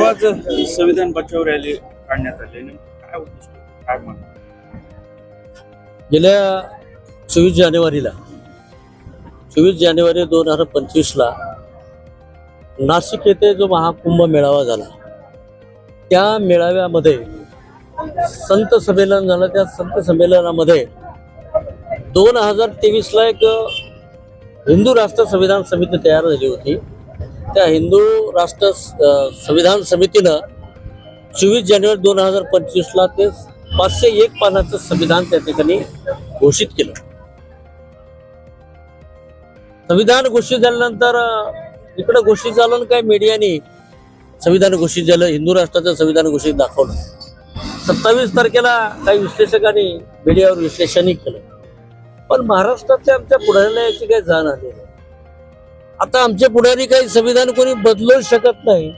आज संविधान बचाव रॅली काढण्यात आली काय उद्देश? काय गेल्या चोवीस जानेवारीला चोवीस जानेवारी दोन हजार पंचवीसला नाशिक येथे जो महाकुंभ मेळावा झाला त्या मेळाव्यामध्ये संत संमेलन झालं. त्या संत संमेलनामध्ये दोन हजार तेवीसला एक हिंदू राष्ट्र संविधान समिती तयार झाली होती. त्या हिंदू राष्ट्र संविधान समितीनं चोवीस जानेवारी दोन हजार पंचवीसला ते पाचशे एक पानाचं संविधान त्या ठिकाणी घोषित केलं. संविधान घोषित झाल्यानंतर इकडं घोषित झालं काय मीडियाने संविधान घोषित झालं हिंदू राष्ट्राचं संविधान घोषित दाखवलं. सत्तावीस तारखेला काही विश्लेषकांनी मीडियावर विश्लेषणही केलं. पण महाराष्ट्रातल्या आमच्या पुढाऱ्याला याची काही जाण आली आता आमचे पुढारी काही संविधान कोणी बदलू शकत नाही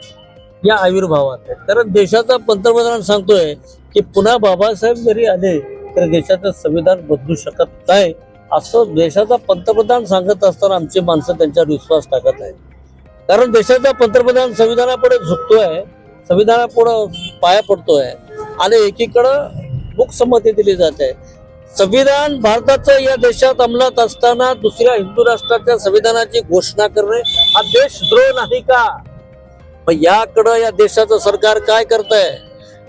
या आविर्भावात कारण देशाचा पंतप्रधान सांगतोय की पुन्हा बाबासाहेब जरी आले तर देशाचं संविधान बदलू शकत नाही असं देशाचा पंतप्रधान सांगत असताना आमची माणसं त्यांच्यावर विश्वास टाकत आहे कारण देशाचा पंतप्रधान संविधानापुढे झुकतोय संविधानापुढे पाया पडतोय आणि एकीकडं मूकसंमती दिली जाते. संविधान भारताचं या देशात अंमलात असताना दुसऱ्या हिंदू राष्ट्राच्या संविधानाची घोषणा करणे हा देशद्रोह नाही का? मग याकडं या देशाचं सरकार काय करत आहे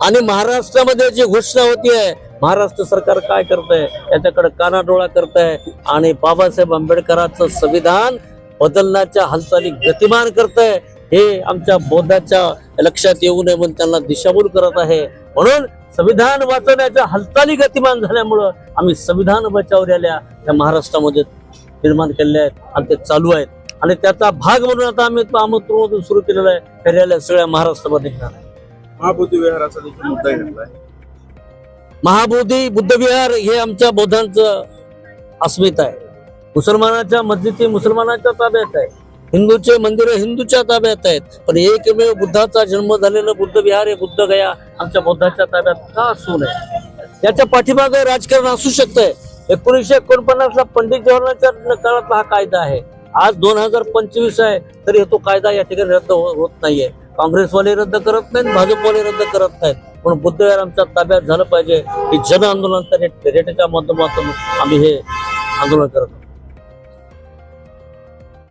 आणि महाराष्ट्रामध्ये जी घोषणा होती आहे महाराष्ट्र सरकार काय करत आहे याच्याकडे कानाडोळा करत आहे आणि बाबासाहेब आंबेडकरांचं संविधान बदलण्याच्या हालचाली गतिमान करत आहे हे आमच्या बोधाच्या लक्षात येऊ नये म्हणून त्यांना दिशाभूल करत आहे. म्हणून संविधान वाचवण्याच्या हालचाली गतिमान झाल्यामुळं आम्ही संविधान बचाव रॅल्या या महाराष्ट्रामध्ये निर्माण केलेल्या आहेत आणि ते चालू आहेत. आणि त्याचा भाग म्हणून आता आम्ही तो आमंत्रण सुरू केलेला आहे. त्या रॅल्या सगळ्या महाराष्ट्रामध्ये निघणार आहे. महाबोधी विहाराचा देखील मुद्दा घेतलाय महाबोधी बुद्धविहार हे आमच्या बौद्धांचं अस्मिता आहे. मुसलमानाच्या मस्जिदी मुसलमानाच्या ताब्यात आहे. हिंदूचे मंदिर हिंदूच्या ताब्यात आहेत. पण एकमेव बुद्धाचा जन्म झालेलं बुद्ध विहार हे बुद्ध गया. आमच्या बौद्धाच्या ताब्यात का असू नये? याच्या पाठीमागे राजकारण असू शकतंय. एकोणीसशे एकोणपन्नास ला पंडित जवाहरलालच्या काळातला हा कायदा आहे. आज दोन हजार पंचवीस आहे तरी तो कायदा या ठिकाणी रद्द हो-, होत नाहीये. काँग्रेसवाले रद्द करत नाहीत भाजपवाले रद्द करत नाहीत. पण बुद्धविहार आमच्या ताब्यात झालं पाहिजे की जन आंदोलनाच्या रेट रेटेच्या माध्यमातून आम्ही हे आंदोलन करत आहोत.